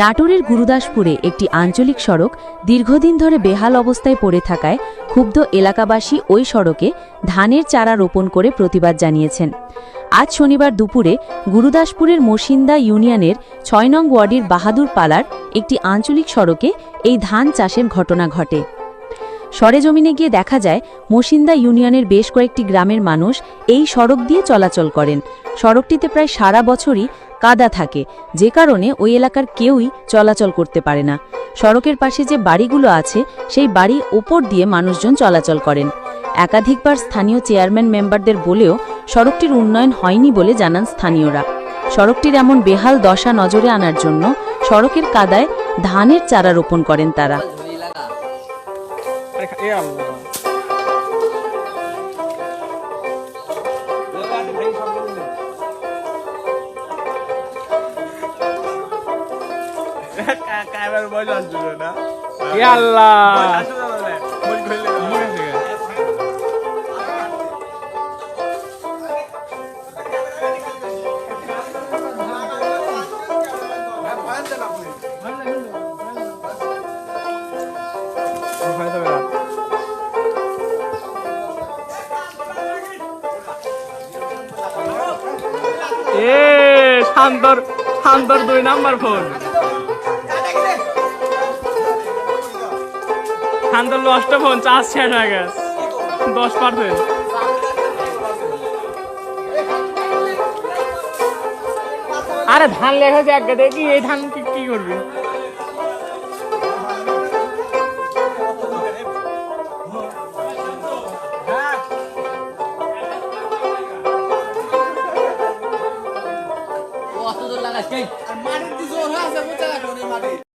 নাটোরের গুরুদাসপুরে একটি আঞ্চলিক সড়ক দীর্ঘদিন ধরে বেহাল অবস্থায় পড়ে থাকায় ক্ষুব্ধ এলাকাবাসী ওই সড়কে ধানের চারা রোপণ করে প্রতিবাদ জানিয়েছেন। আজ শনিবার দুপুরে গুরুদাসপুরের মসিন্দা ইউনিয়নের ছয় নং ওয়ার্ডের বাহাদুর পালার একটি আঞ্চলিক সড়কে এই ধান চাষের ঘটনা ঘটে। সরেজমিনে গিয়ে দেখা যায়, মসিন্দা ইউনিয়নের বেশ কয়েকটি গ্রামের মানুষ এই সড়ক দিয়ে চলাচল করেন। সড়কটিতে প্রায় সারা বছরই কাদা থাকে, যে কারণে ওই এলাকার কেউই চলাচল করতে পারে না। সড়কের পাশে যে বাড়িগুলো আছে, সেই বাড়ি ওপর দিয়ে মানুষজন চলাচল করেন। একাধিকবার স্থানীয় চেয়ারম্যান মেম্বারদের বলেও সড়কটির উন্নয়ন হয়নি বলে জানান স্থানীয়রা। সড়কটির এমন বেহাল দশা নজরে আনার জন্য সড়কের কাদায় ধানের চারা রোপণ করেন তারা। এ আল্লাহ। কাইবার বয়স আসছিল না? এ আল্লাহ। শান্তর হানবার দুই নাম্বার ফোন। শান্তর লষ্ট ফোন চার্জ শেষ হয়ে গেছে। দশ পার্সেন্ট। আরে ধান লেখা যে এক দেখি এই ধান কি অত দূর লাগাইছে আর মাটির জোর আছে বুঝা এখন এই মাটি।